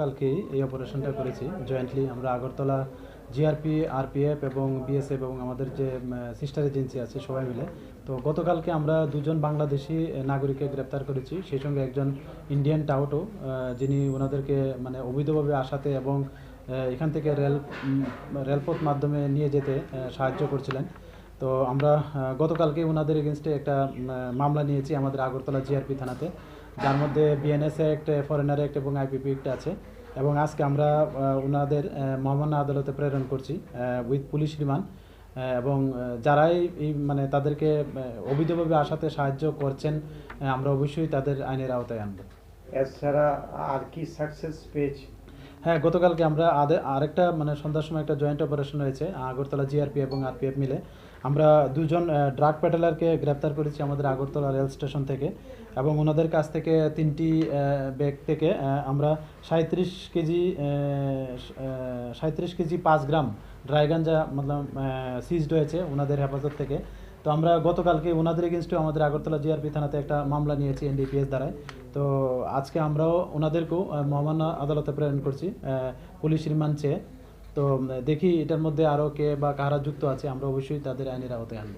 কালকে এই অপারেশনটা করেছি। জয়েন্টলি আমরা আগরতলা জিআরপি আরপিএফ এবং বিএসএফ এবং আমাদের যে সিস্টার এজেন্সি আছে সবাই মিলে। তো গতকালকে আমরা দুজন বাংলাদেশি নাগরিককে গ্রেপ্তার করেছি। সেই সঙ্গে একজন ইন্ডিয়ান টাউটও যিনি ওনাদেরকে মানে অবৈধভাবে আসাতে এবং এখান থেকে রেল রেলপথ মাধ্যমে নিয়ে যেতে সাহায্য করছিলেন। তো আমরা গতকালকে ওনাদের এগেনস্টে একটা মামলা নিয়েছি আমাদের আগরতলা জিআরপি থানাতে। যার মধ্যে বিএনএস অ্যাক্ট ফরেনার অ্যাক্ট এবং আইপিপি অ্যাক্ট আছে। এবং আজকে আমরা ওনাদের মহামান্য আদালতে প্রেরণ করছি উইথ পুলিশ রিমান্ড। এবং যারাই মানে তাদেরকে অবৈধভাবে আসাতে সাহায্য করছেন আমরা অবশ্যই তাদের আইনের আওতায় আনব। এছাড়া আর কি সাকসেস পেয়েছি? হ্যাঁ গতকালকে আমরা আরেকটা মানে সন্ধ্যার সময় একটা জয়েন্ট অপারেশন হয়েছে আগরতলা জিআরপি এবং আরপিএফ মিলে। আমরা দুজন ড্রাগ প্যাটেলারকে গ্রেপ্তার করেছি আমাদের আগরতলা রেল স্টেশন থেকে এবং ওনাদের কাছ থেকে তিনটি ব্যাগ থেকে আমরা সাঁত্রিশ কেজি সাঁত্রিশ কেজি পাঁচ গ্রাম ড্রাই গাঞ্জা মতলব সিজড হয়েছে ওনাদের হেফাজত থেকে। তো আমরা গতকালকে ওনাদের এগেনস্টে আমাদের আগরতলা জিআরপি থানাতে একটা মামলা নিয়েছি এনডিপিএস দ্বারায়। তো আজকে আমরাও ওনাদেরকেও মহামান্য আদালতে প্রেরণ করছি পুলিশ রিমান্ড চেয়ে। তো দেখি এটার মধ্যে আরও কে বা কারা যুক্ত আছে, আমরা অবশ্যই তাদের আইনের আওতায় আনব।